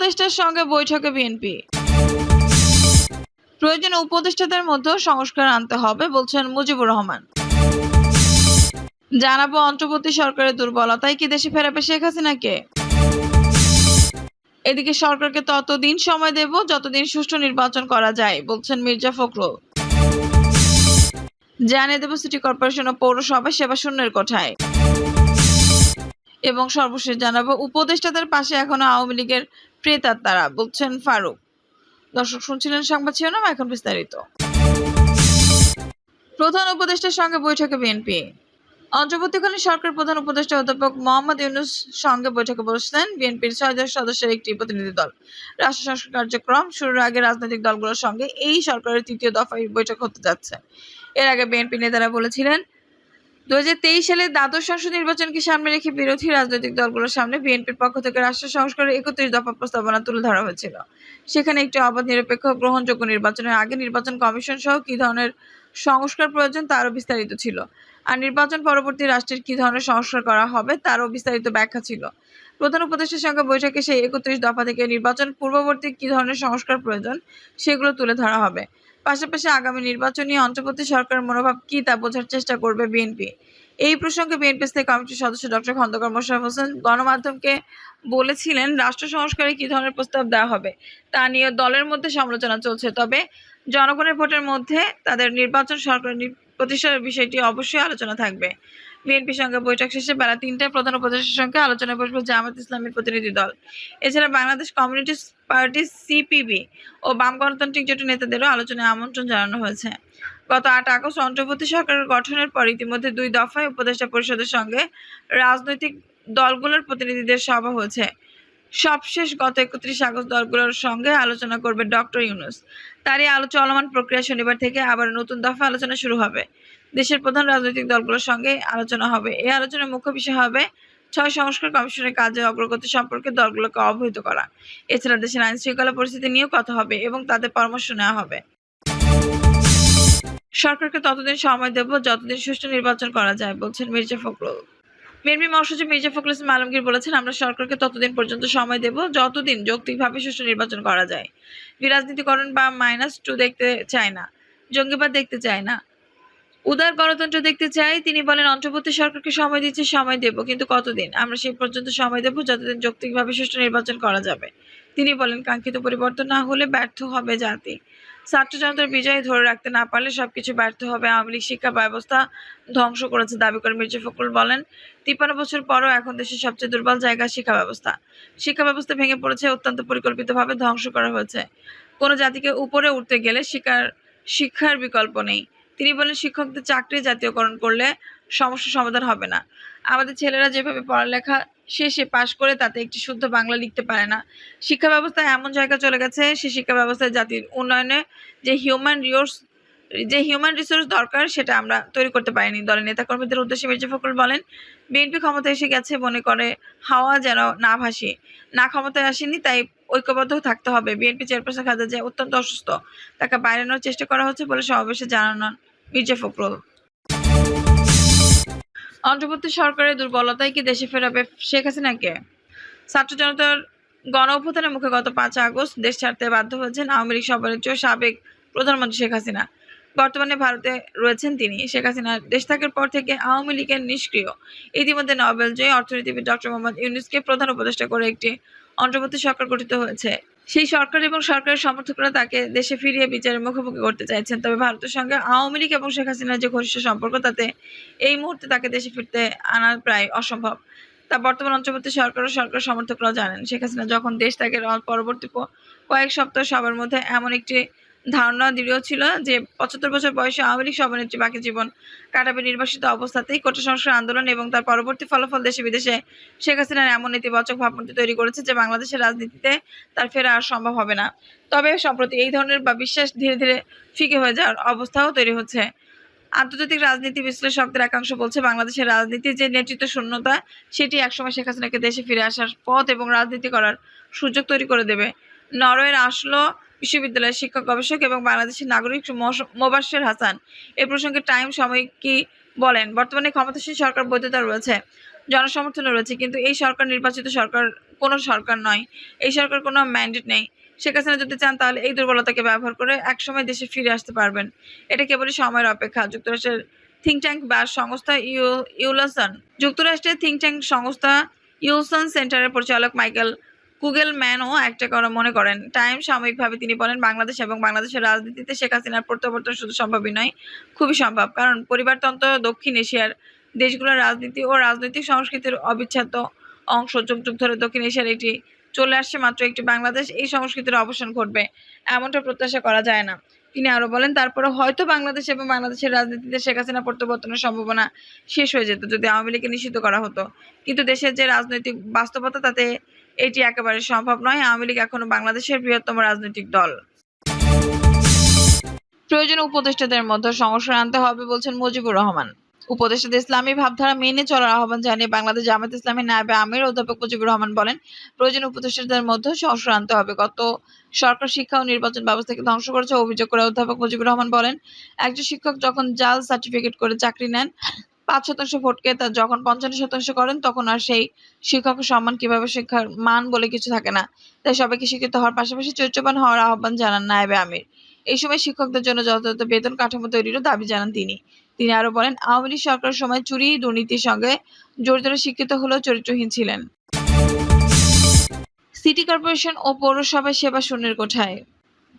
উপদেষ্টার সঙ্গে বৈঠকে বিএনপি। প্রয়োজনে উপদেষ্টাদের মধ্যেও সংস্কার আনতে হবে বলছেন মুজিবুর রহমান। জানাব অন্তর্বর্তী সরকারের দুর্বলতায় কি দেশে ফেরাবে শেখ হাসিনাকে এদিকে সরকারকে ততদিন সময় দেব যতদিন সুষ্ঠু নির্বাচন করা যায়, বলছেন মির্জা ফখরুল। জানিয়ে দেব সিটি কর্পোরেশন ও পৌরসভা সেবা শূন্যের কোঠায়। এবং সর্বশেষ জানাব উপদেষ্টাদের পাশে এখনও আওয়ামী লীগের প্রেতাত্মারা বলছেন ফারুক। দর্শক, শুনছিলেন সংবাদ শিরোনাম, এখন বিস্তারিত। প্রধান উপদেষ্টার সঙ্গে বৈঠকে বিএনপি। অন্তর্বর্তীকালীন সরকার প্রধান উপদেষ্টা অধ্যাপক মোহাম্মদ ইউনুস সঙ্গে বৈঠকে বসলেন বিএনপির ছয় সদস্যের একটি প্রতিনিধি দল। রাষ্ট্র সংস্কার কার্যক্রম শুরুর আগে রাজনৈতিক দলগুলোর সঙ্গে এই সরকারের তৃতীয় দফায় বৈঠক হতে যাচ্ছে। এর আগে বিএনপি নেতারা বলেছিলেন দু সালে দ্বাদশ সংসদ নির্বাচনকে সামনে রেখে বিরোধী রাজনৈতিক দলগুলোর সামনে বিএনপির পক্ষ থেকে রাষ্ট্র সংস্কারের একত্রিশ দফা প্রস্তাবনা তুলে ধরা হয়েছিল। সেখানে একটি অবাধ নিরপেক্ষ গ্রহণযোগ্য নির্বাচনের আগে নির্বাচন কমিশন সহ কী ধরনের সংস্কার প্রয়োজন তারও বিস্তারিত ছিল। আর নির্বাচন পরবর্তী রাষ্ট্রের কী ধরনের সংস্কার করা হবে তারও বিস্তারিত ব্যাখ্যা ছিল। প্রধান উপদেষ্টার সঙ্গে বৈঠকে সেই একত্রিশ দফা থেকে নির্বাচন পূর্ববর্তী কী ধরনের সংস্কার প্রয়োজন সেগুলো তুলে ধরা হবে। পাশাপাশি আগামী নির্বাচনী অন্তর্বর্তী সরকারের মনোভাব কি তা বোঝার চেষ্টা করবে বিএনপি। এই প্রসঙ্গে বিএনপি স্থায়ী কমিটির সদস্য ডক্টর খন্দকার মোশারফ হোসেন গণমাধ্যমকে বলেছিলেন, রাষ্ট্র সংস্কারে কী ধরনের প্রস্তাব দেওয়া হবে তা নিয়ে দলের মধ্যে সমালোচনা চলছে। তবে জনগণের ভোটের মধ্যে তাদের নির্বাচন সরকার প্রতিষ্ঠার বিষয়টি অবশ্যই আলোচনা থাকবে। বিএনপির সঙ্গে বৈঠক শেষে বেলা তিনটায় প্রধান উপদেষ্টার সঙ্গে আলোচনায় বসবে জামাত ইসলামের প্রতিনিধি দল। এছাড়া বাংলাদেশ কমিউনিস্ট পার্টি সিপিবি ও বাম গণতান্ত্রিক জোটের নেতাদেরও আলোচনায় আমন্ত্রণ জানানো হয়েছে। গত আট আগস্ট অন্তর্বর্তী সরকারের গঠনের পর ইতিমধ্যে দুই দফায় উপদেষ্টা পরিষদের সঙ্গে রাজনৈতিক দলগুলোর প্রতিনিধিদের সভা হয়েছে। সবশেষ গত একত্রিশ আগস্ট দলগুলোর সঙ্গে আলোচনা করবে ডক্টর ইউনুস। তারই আলো চলমান প্রক্রিয়া শনিবার থেকে আবার নতুন দফা আলোচনা শুরু হবে। দেশের প্রধান রাজনৈতিক দলগুলোর সঙ্গে আলোচনা হবে। এই আলোচনার মুখ্য বিষয় হবে ছয় সংস্কার কমিশনের কাজের অগ্রগতি সম্পর্কে দলগুলোকে অবহিত করা। এছাড়া দেশের আইন শৃঙ্খলা পরিস্থিতি নিয়েও কথা হবে এবং তাদের পরামর্শ নেওয়া হবে। সরকারকে ততদিন সময় দেব যতদিন সুষ্ঠু নির্বাচন করা যায়, বলছেন মির্জা ফখরুল। বিএনপি মহাসচিব মির্জা ফখরুল ইসলাম আলমগীর বলেছেন, আমরা সরকারকে ততদিন পর্যন্ত সময় দেব যতদিন যৌক্তিকভাবে সুষ্ঠু নির্বাচন করা যায়। বিরাজনীতিকরণ বা মাইনাস টু দেখতে চায় না, জঙ্গিবাদ দেখতে চায় না। উদার গণতন্ত্র দেখতে চাই, তিনি বলেন, অন্তর্বর্তী সরকারকে সময় দিচ্ছে, সময় দেব, কিন্তু কতদিন? আমরা সেই পর্যন্ত সময় দেব যতদিন যৌক্তিকভাবে সুষ্ঠু নির্বাচন করা যাবে। তিনি বলেন, কাঙ্ক্ষিত পরিবর্তন না হলে ব্যর্থ হবে জাতি। ছাত্র জনতার বিজয় ধরে রাখতে না পারলে সবকিছু ব্যর্থ হবে। আওয়ামী লীগ শিক্ষা ব্যবস্থা ধ্বংস করেছে, দাবি করে মির্জা ফখরুল বলেন। তিপ্পান্ন বছর পরও এখন দেশের সবচেয়ে দুর্বল জায়গা শিক্ষা ব্যবস্থা। শিক্ষা ব্যবস্থা ভেঙে পড়েছে, অত্যন্ত পরিকল্পিতভাবে ধ্বংস করা হয়েছে। কোনো জাতিকে উপরে উঠতে গেলে শিক্ষার শিক্ষার বিকল্প নেই। তিনি বলেন শিক্ষকদের চাকরি জাতীয়করণ করলে সমস্যার সমাধান হবে না। আমাদের ছেলেরা যেভাবে পড়ালেখা শেষে পাশ করে তাতে একটি শুদ্ধ বাংলা লিখতে পারে না। শিক্ষা ব্যবস্থা এমন জায়গা চলে গেছে, সে শিক্ষা ব্যবস্থায় জাতির উন্নয়নে যে হিউম্যান রিসোর্স যে হিউম্যান রিসোর্স দরকার সেটা আমরা তৈরি করতে পারিনি। দলের নেতাকর্মীদের উদ্দেশ্যে মির্জা ফখরুল বলেন, বিএনপি ক্ষমতায় এসে গেছে মনে করে হাওয়া যেন না ভাসি। না ক্ষমতায় আসেনি, তাই ঐক্যবদ্ধ থাকতে হবে। বিএনপি চেয়ারপারসন খালেদা জিয়া অত্যন্ত অসুস্থ। তাকে বাইরানোর চেষ্টা করা হচ্ছে বলে সমাবেশে জানান মির্জা ফখরুল অন্তর্বর্তী সরকারের দুর্বলতায় কি দেশে ফেরাবে শেখ হাসিনাকে ছাত্র জনতার গণ অভ্যুত্থানের মুখে গত পাঁচ আগস্ট দেশ ছাড়তে বাধ্য হয়েছেন আওয়ামী লীগ ও সাবেক প্রধানমন্ত্রী শেখ হাসিনা। বর্তমানে ভারতে রয়েছেন তিনি। শেখ হাসিনা দেশ থাকার পর থেকে আওয়ামী লীগের নিষ্ক্রিয়। ইতিমধ্যে নোবেল জয়ী অর্থনীতিবিদ ডক্টর মোহাম্মদ ইউনুসকে প্রধান উপদেষ্টা করে একটি অন্তর্বর্তী সরকার গঠিত হয়েছে। সেই সরকার এবং সরকারের সমর্থকরা তাকে দেশে ফিরিয়ে বিচারের মুখোমুখি করতে চাইছেন। তবে ভারতের সঙ্গে আওয়ামী লীগ এবং শেখ হাসিনার যে ঘনিষ্ঠ সম্পর্ক, তাতে এই মুহূর্তে তাকে দেশে ফিরতে আনা প্রায় অসম্ভব। তা বর্তমান অঞ্চলবর্তী সরকার ও সরকার সমর্থকরাও জানেন, শেখ হাসিনা যখন দেশ ত্যাগের পরবর্তী কয়েক সপ্তাহ সবার মধ্যে এমন একটি ধারণা দৃঢ় ছিল যে পঁচাত্তর বছর বয়সে আওয়ামী লীগ সভানেত্রী বাকি জীবন কাটাবে নির্বাসিত অবস্থাতেই কোটা সংস্কার আন্দোলন এবং তার পরবর্তী ফলাফল দেশে বিদেশে শেখ হাসিনার এমন নেতিবাচক ভাবমূর্তি তৈরি করেছে যে বাংলাদেশের রাজনীতিতে তার ফেরা আর সম্ভব হবে না। তবে সম্প্রতি এই ধরনের বা বিশ্বাস ধীরে ধীরে ফিকে হয়ে যাওয়ার অবস্থাও তৈরি হচ্ছে। আন্তর্জাতিক রাজনীতি বিশ্লেষকদের একাংশ বলছে, বাংলাদেশের রাজনীতির যে নেতৃত্ব শূন্যতা, সেটি একসময় শেখ হাসিনাকে দেশে ফিরে আসার পথ এবং রাজনীতি করার সুযোগ তৈরি করে দেবে। নরওয়ের আসলো বিশ্ববিদ্যালয়ের শিক্ষক, গবেষক এবং বাংলাদেশের নাগরিক মোবাশ্বের হাসান। এ প্রসঙ্গে টাইম সাময়িক কি বলেন? বর্তমানে ক্ষমতাসীন সরকার বৈধতা রয়েছে, জনসমর্থনও রয়েছে, কিন্তু এই সরকার নির্বাচিত সরকার কোনো সরকার নয়। এই সরকার কোনো ম্যান্ডেট নেই। শেখ হাসিনা যদি চান, তাহলে এই দুর্বলতাকে ব্যবহার করে একসময় দেশে ফিরে আসতে পারবেন। এটা কেবলই সময়ের অপেক্ষা। যুক্তরাষ্ট্রের থিঙ্ক ট্যাঙ্ক বা সংস্থা ইউ, ইউলাসন, যুক্তরাষ্ট্রের থিঙ্ক ট্যাঙ্ক সংস্থা ইউলসন সেন্টারের পরিচালক মাইকেল কুগেলম্যানও একটা কথা মনে করেন। টাইম সাময়িকভাবে তিনি বলেন, বাংলাদেশ এবং বাংলাদেশের রাজনীতিতে শেখ হাসিনার প্রত্যাবর্তন শুধু সম্ভবই নয়, খুবই সম্ভব। কারণ পরিবারতন্ত্র দক্ষিণ এশিয়ার দেশগুলোর রাজনীতি ও রাজনৈতিক সংস্কৃতির অবিচ্ছেদ্য অংশ। যুগ যুগ ধরে দক্ষিণ এশিয়ার এটি চলে আসছে মাত্র একটি বাংলাদেশ। এই সংস্কৃতির অবসান ঘটবে, এমনটা প্রত্যাশা করা যায় না। তিনি আরও বলেন, তারপরে হয়তো বাংলাদেশ এবং বাংলাদেশের রাজনীতিতে শেখ হাসিনা প্রত্যাবর্তনের সম্ভাবনা শেষ হয়ে যেত যদি আওয়ামী লীগকে নিষিদ্ধ করা হতো। কিন্তু দেশের যে রাজনৈতিক বাস্তবতা, তাতে এটি একেবারে সম্ভব নয়। আওয়ামী লীগ এখনও বাংলাদেশের বৃহত্তম রাজনৈতিক দল। প্রয়োজনে উপদেষ্টাদের মধ্যে সংস্কার আনতে হবে বলছেন মুজিবুর রহমান। উপদেষ্টাদের ইসলামী ভাবধারা মেনে চলার আহ্বান জানিয়ে বাংলাদেশ জামাত ইসলামী নায়েবে আমির অধ্যাপক মুজিবুর রহমান বলেন, প্রয়োজনে উপদেষ্টাদের মধ্যে সংস্কার আনতে হবে। গত সরকার শিক্ষা ও নির্বাচন ব্যবস্থাকে ধ্বংস করেছে অভিযোগ করে অধ্যাপক মুজিবুর রহমান বলেন, একজন শিক্ষক যখন জাল সার্টিফিকেট করে চাকরি নেন পাঁচ শতাংশ ভোটকে তা যখন পঞ্চান্ন শতাংশ করেন, তখন আর সেই শিক্ষকের সম্মান কীভাবে শিক্ষার মান বলে কিছু থাকে না। তাই সবাইকে শিক্ষিত হওয়ার পাশাপাশি চরিত্রবান হওয়ার আহ্বান জানান নায়েবে আমির। এই সময় শিক্ষকদের জন্য যথাযথ বেতন কাঠামো তৈরিরও দাবি জানান তিনি। তিনি আরও বলেন, আওয়ামী লীগ সরকারের সময় চুরি, দুর্নীতির সঙ্গে জড়িতরা শিক্ষিত হলেও চরিত্রহীন ছিলেন। সিটি কর্পোরেশন ও পৌরসভায় সেবা শূন্যের কোঠায়।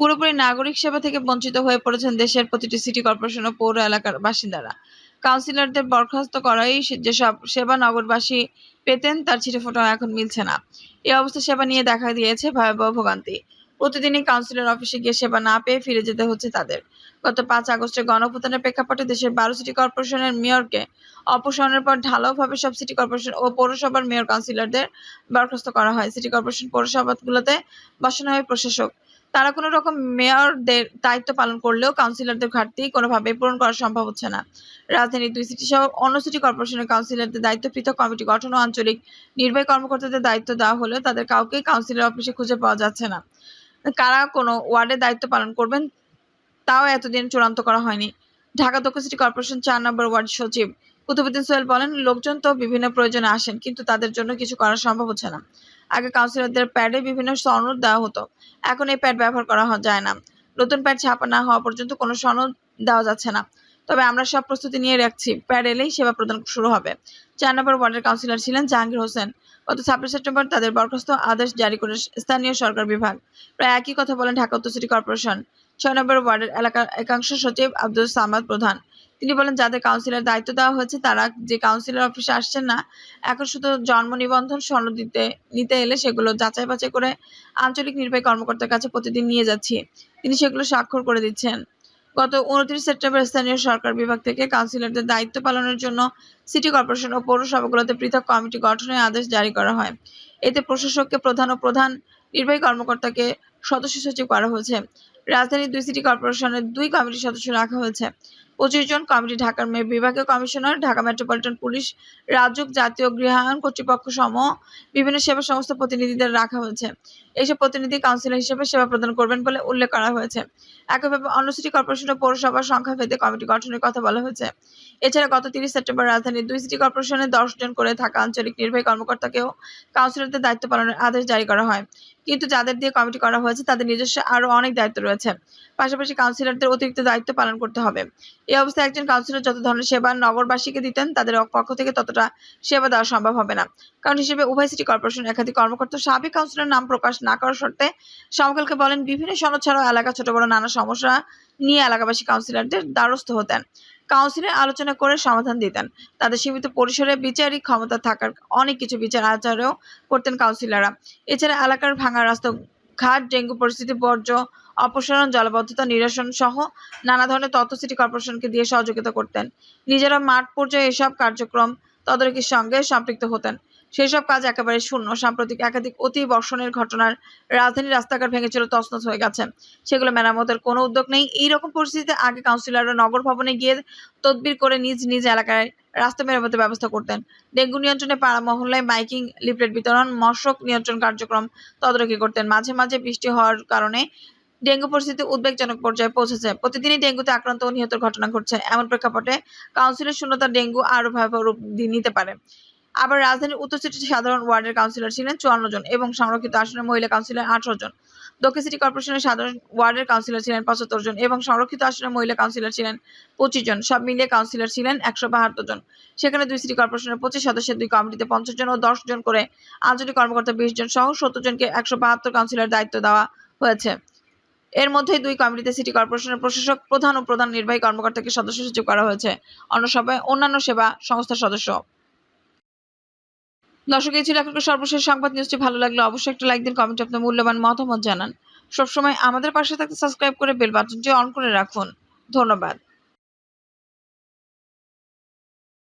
পুরোপুরি নাগরিক সেবা থেকে বঞ্চিত হয়ে পড়েছেন দেশের প্রতিটি সিটি কর্পোরেশন ও পৌর এলাকার বাসিন্দারা। কাউন্সিলরদের বরখাস্ত করাই যেসব সেবা নগরবাসী পেতেন, তার ছিটেফোঁটাও এখন মিলছে না। এই অবস্থা সেবা নিয়ে দেখা দিয়েছে ভয়াবহ ভোগান্তি। প্রতিদিনই কাউন্সিলর অফিসে গিয়ে সেবা না পেয়ে ফিরে যেতে হচ্ছে তাদের। গত পাঁচ আগস্টের গণভোটানের প্রেক্ষাপটে দেশের বারো সিটি কর্পোরেশনের মেয়রকে অপসারণের পর ঢালাওভাবে সব সিটি কর্পোরেশন ও পৌরসভার মেয়র কাউন্সিলরদের বরখাস্ত করা হয়। সিটি কর্পোরেশন পৌরসভাগুলোতে বসানো হয় প্রশাসক। তারা কোনো রকম মেয়রদের দায়িত্ব পালন করলেও কাউন্সিলরদের ঘাটতি কোনোভাবে পূরণ করা সম্ভব হচ্ছে না। রাজধানীর দুই সিটি সহ অন্য সিটি কর্পোরেশনের কাউন্সিলরদের দায়িত্ব পৃথক কমিটি গঠন ও আঞ্চলিক নির্বাহী কর্মকর্তাদের দায়িত্ব দেওয়া হলেও তাদের কাউকেই কাউন্সিলর অফিসে খুঁজে পাওয়া যাচ্ছে না। কারা কোনো ওয়ার্ডের দায়িত্ব পালন করবেন তাও এতদিন চূড়ান্ত করা হয়নি। ঢাকা দক্ষিণ সিটি কর্পোরেশন চার নম্বর ওয়ার্ড সচিব কুতুবুদ্দিন সোহেল বলেন, লোকজন তো বিভিন্ন প্রয়োজনে আসেন, কিন্তু তাদের জন্য কিছু করা সম্ভব হচ্ছে না। আগে কাউন্সিলরদের প্যাডে বিভিন্ন সনদ দেওয়া হতো। এখন এই প্যাড ব্যবহার করা যায় না। নতুন প্যাড ছাপা না হওয়া পর্যন্ত কোনো সনদ দেওয়া যাচ্ছে না। তবে আমরা সব প্রস্তুতি নিয়ে রাখছি। প্যাড এলেই সেবা প্রদান শুরু হবে। চার নম্বর ওয়ার্ডের কাউন্সিলর ছিলেন জাহাঙ্গীর হোসেন। গত ছাব্বিশ সেপ্টেম্বর তাদের বরখাস্ত আদেশ জারি করে স্থানীয় সরকার বিভাগ। প্রায় একই কথা বলেন ঢাকা উত্তর সিটি কর্পোরেশন। ছয় নম্বর ওয়ার্ডের এলাকার একাংশ সচিব আব্দুল সামাদ প্রধান। তিনি বলেন, যাদের কাউন্সিলের দায়িত্ব দেওয়া হয়েছে, তারা যে কাউন্সিলর অফিসে আসছেন না, এখন শুধু জন্ম নিবন্ধন সনদ দিতে, নিতে এলে সেগুলো যাচাই বাছাই করে আঞ্চলিক নির্বাহী কর্মকর্তার কাছে প্রতিদিন নিয়ে যাচ্ছি। তিনি সেগুলো স্বাক্ষর করে দিচ্ছেন। গত উনত্রিশ সেপ্টেম্বর স্থানীয় সরকার বিভাগ থেকে কাউন্সিলরদের দায়িত্ব পালনের জন্য সিটি কর্পোরেশন ও পৌরসভাগুলোতে পৃথক কমিটি গঠনের আদেশ জারি করা হয়। এতে প্রশাসককে প্রধান ও প্রধান নির্বাহী কর্মকর্তাকে সদস্য সচিব করা হয়েছে। রাজধানীর দুই সিটি কর্পোরেশনের দুই কমিটির সদস্য রাখা হয়েছে। পঁচিশ জন কমিটি, ঢাকার মে- বিভাগীয় commissioner, Dhaka metropolitan police Rajuk জাতীয় গৃহায়ণ কর্তৃপক্ষ সহ বিভিন্ন সেবা সংস্থা প্রতিনিধিদের রাখা হয়েছে। এইসব প্রতিনিধি কাউন্সিলর হিসেবে সেবা প্রদান করবেন বলে উল্লেখ করা হয়েছে। একইভাবে অন্য সিটি কর্পোরেশন ও পৌরসভার সংখ্যা ভেদে কমিটি গঠনের কথা বলা হয়েছে। এছাড়া গত তিরিশ সেপ্টেম্বর রাজধানীর দুই সিটি কর্পোরেশনে দশ জন করে থাকা আঞ্চলিক নির্বাহী কর্মকর্তাকেও কাউন্সিলরদের দায়িত্ব পালনের আদেশ জারি করা হয়। কিন্তু যাদের দিয়ে কমিটি করা হয়েছে, তাদের নিজস্ব আরও অনেক দায়িত্ব রয়েছে। পাশাপাশি কাউন্সিলরদের অতিরিক্ত দায়িত্ব পালন করতে হবে। এই অবস্থায় একজন কাউন্সিলর যত ধরনের সেবা নগরবাসীকে দিতেন, তাদের পক্ষ থেকে ততটা সেবা দেওয়া সম্ভব হবে না। কারণ হিসেবে উভয় সিটি কর্পোরেশন একাধিক কর্মকর্তা সাবেক কাউন্সিলর নাম প্রকাশ না করার শর্তে সমকালকে বলেন, বিভিন্ন সনদ ছাড়াও এলাকা ছোট বড় নানা সমস্যা নিয়ে এলাকাবাসী কাউন্সিলরদের দ্বারস্থ হতেন। কাউন্সিলের আলোচনা করে সমাধান দিতেন। তাদের সীমিত পরিসরে বিচারিক ক্ষমতা থাকার অনেক কিছু বিচার আচারেও করতেন কাউন্সিলররা। এছাড়া এলাকার ভাঙা রাস্তা, ঘাট, ডেঙ্গু পরিস্থিতি, বর্জ্য অপসারণ, জলবদ্ধতা, নিরসন সহ নানা ধরনের তথ্য সিটি কর্পোরেশনকে দিয়ে সহযোগিতা করতেন। নিজেরা মাঠ পর্যায়ে এসব কার্যক্রম তদারকির সঙ্গে সম্পৃক্ত হতেন। সেসব কাজ একেবারে শূন্য, সাম্প্রতিক একাধিক অতি বর্ষণের ঘটনার রাজধানীর রাস্তাঘাট ভেঙেছিল তছনছ হয়ে গেছে। সেগুলো মেরামতের কোনো উদ্যোগ নেই। এই রকম পরিস্থিতিতে আগে কাউন্সিলররা নগর ভবনে গিয়ে তদবির করে নিজ নিজ এলাকায় রাস্তা মেরামতের ব্যবস্থা করতেন। ডেঙ্গু নিয়ন্ত্রণে পাড়া মহল্লায় বাইকিং লিফলেট বিতরণ, মশক নিয়ন্ত্রণ কার্যক্রম তদারকি করতেন। মাঝে মাঝে বৃষ্টি হওয়ার কারণে ডেঙ্গু পরিস্থিতি উদ্বেগজনক পর্যায়ে পৌঁছেছে। প্রতিদিনই ডেঙ্গুতে আক্রান্ত ও নিহতের ঘটনা ঘটছে। এমন প্রেক্ষাপটে কাউন্সিলের শূন্যতা ডেঙ্গু আরও ভয়াবহ রূপ নিতে পারে। আবার রাজধানীর উত্তর সিটি সাধারণ ওয়ার্ডের কাউন্সিলর ছিলেন চুয়ান্ন জন এবং সংরক্ষিত আসনের মহিলা কাউন্সিলর আঠারো জন। দক্ষিণ সিটি কর্পোরেশনের সাধারণ ওয়ার্ডের কাউন্সিলর ছিলেন পঁচাত্তর জন এবং সংরক্ষিত আসনের মহিলা কাউন্সিলর ছিলেন পঁচিশ জন। সব মিলিয়ে কাউন্সিলর ছিলেন একশো বাহাত্তর জন। সেখানে দুই সিটি কর্পোরেশনের পঁচিশ সদস্যের দুই কমিটিতে পঞ্চাশ জন ও দশ জন করে আঞ্চলিক কর্মকর্তা বিশ জন সহ সত্তর জনকে একশো বাহাত্তর কাউন্সিলর দায়িত্ব দেওয়া হয়েছে। এর মধ্যেই দুই কমিটিতে সিটি কর্পোরেশনের প্রশাসক, প্রধান ও প্রধান নির্বাহী কর্মকর্তাকে সদস্য সচিব করা হয়েছে। অন্য সভায় অন্যান্য সেবা সংস্থার সদস্য। দর্শক, এই ছিল এখনকার সর্বশেষ সংবাদ। নিউজটি ভালো লাগলে অবশ্যই একটা লাইক দিন, কমেন্টে আপনার মূল্যবান মতামত জানান। সবসময় আমাদের পাশে থাকতে সাবস্ক্রাইব করে বেল বাটনটি অন করে রাখুন। ধন্যবাদ।